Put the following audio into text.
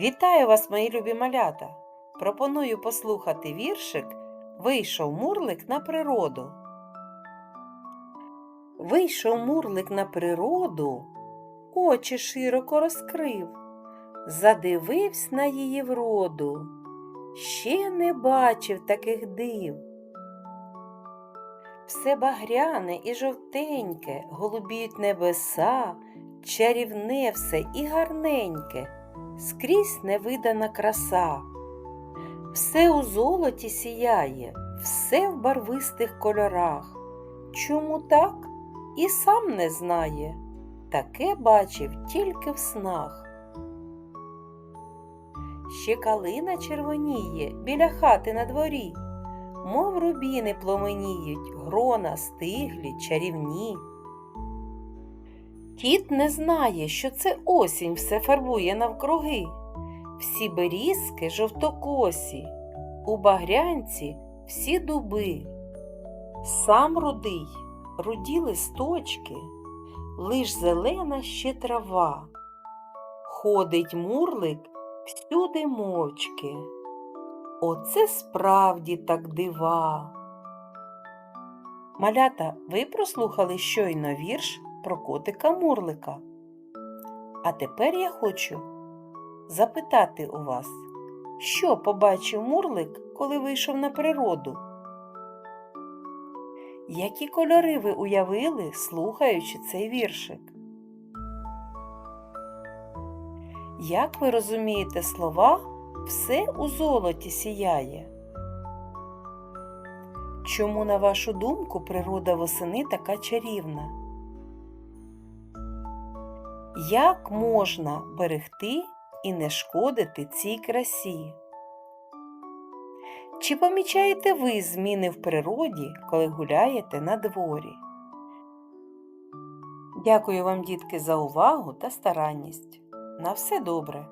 Вітаю вас, мої любі малята! Пропоную послухати віршик Вийшов мурлик на природу. Вийшов мурлик на природу, очі широко розкрив, задивився на її вроду, ще не бачив таких див. Все багряне і жовтеньке, голубіють небеса, чарівне все і гарненьке скрізь невидана краса. Все у золоті сіяє, все в барвистих кольорах. Чому так? І сам не знає, таке бачив тільки в снах. Ще калина червоніє біля хати на дворі, мов рубіни пломеніють, грона стиглі, чарівні. Кіт не знає, що це осінь все фарбує навкруги. Всі берізки жовтокосі, у багрянці всі дуби. Сам рудий, руді листочки, лиш зелена ще трава. Ходить мурлик всюди мовчки. Оце справді так дива. Малята, ви прослухали щойно вірш про котика Мурлика. А тепер я хочу запитати у вас, що побачив Мурлик, коли вийшов на природу? Які кольори ви уявили, слухаючи цей віршик? Як ви розумієте слова все у золоті сіяє? Чому, на вашу думку, природа восени така чарівна? Як можна берегти і не шкодити цій красі? Чи помічаєте ви зміни в природі, коли гуляєте на дворі? Дякую вам, дітки, за увагу та старанність. На все добре!